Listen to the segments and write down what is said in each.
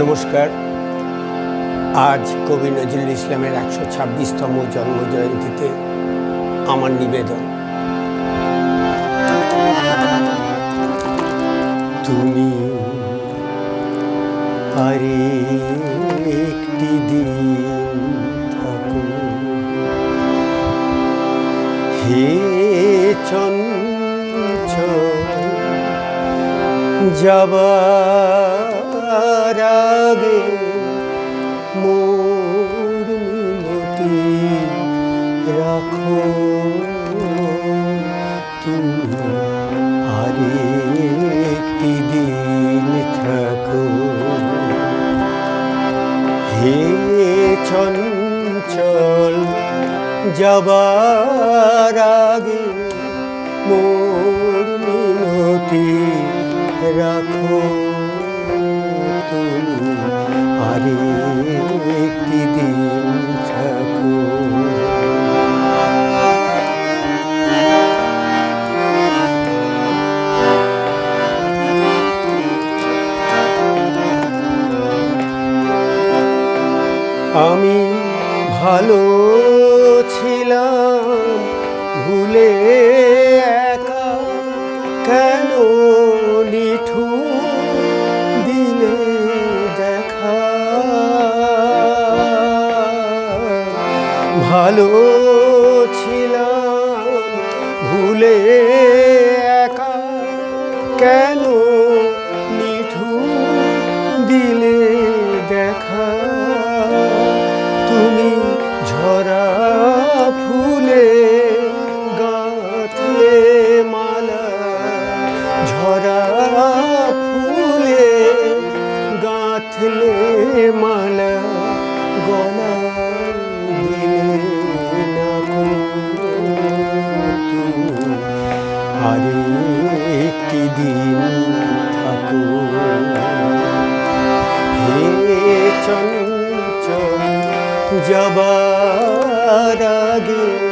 নমস্কার। আজ কবি নজরুল ইসলামের একশো ছাব্বিশতম জন্মজয়ন্তীতে আমার নিবেদন। তুমি আরে যাবার আগে মোর মিনতি রাখো। তুমি আরে একটি দিন থাকো। হে চঞ্চল, যাবার আগে মোর মিনতি রাখো তুমি আরে একটি দিন থাকো। আমি ভালো ছিলাম ভুলে কেন নিঠু দিলে দেখা? ভালো ছিলাম ভুলে একা। কেন আরে একটি দিন থাকো হে চঞ্চল যাবার আগে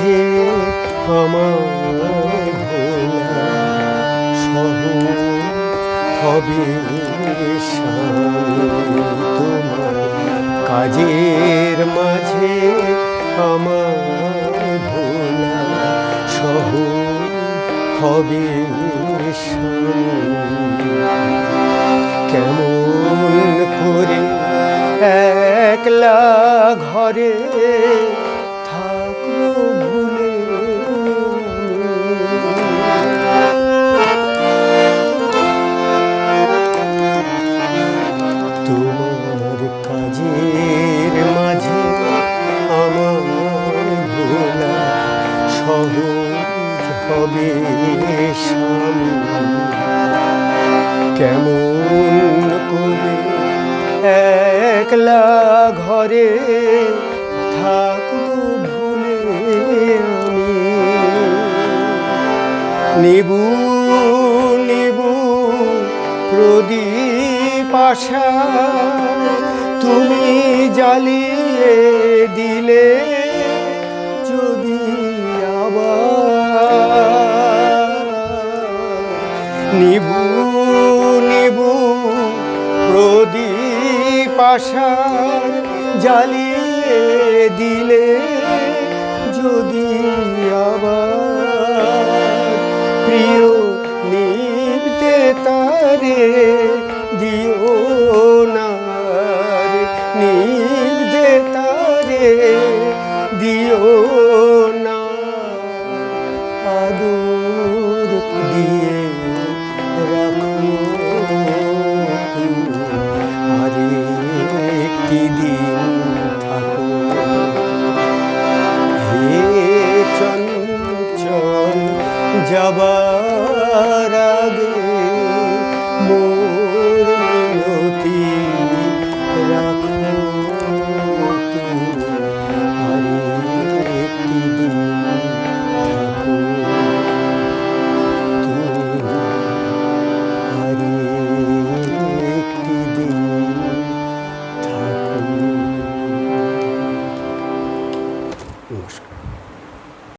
মাঝে আমার ভোলা হবে তোমার কাজের মাঝে আমার ভোলা সহজ হবে স্বামী কেমন করে একলা ঘরে থাকব ভুলে আমি। নিবু নিবু প্রদীপ আশা তুমি জ্বালিয়ে দিলে নিবু নদী পাশা জালিয়ে দিলে যদি আবার প্রিয় নিতে তারে দিও না নিতে তারে দিও Baba.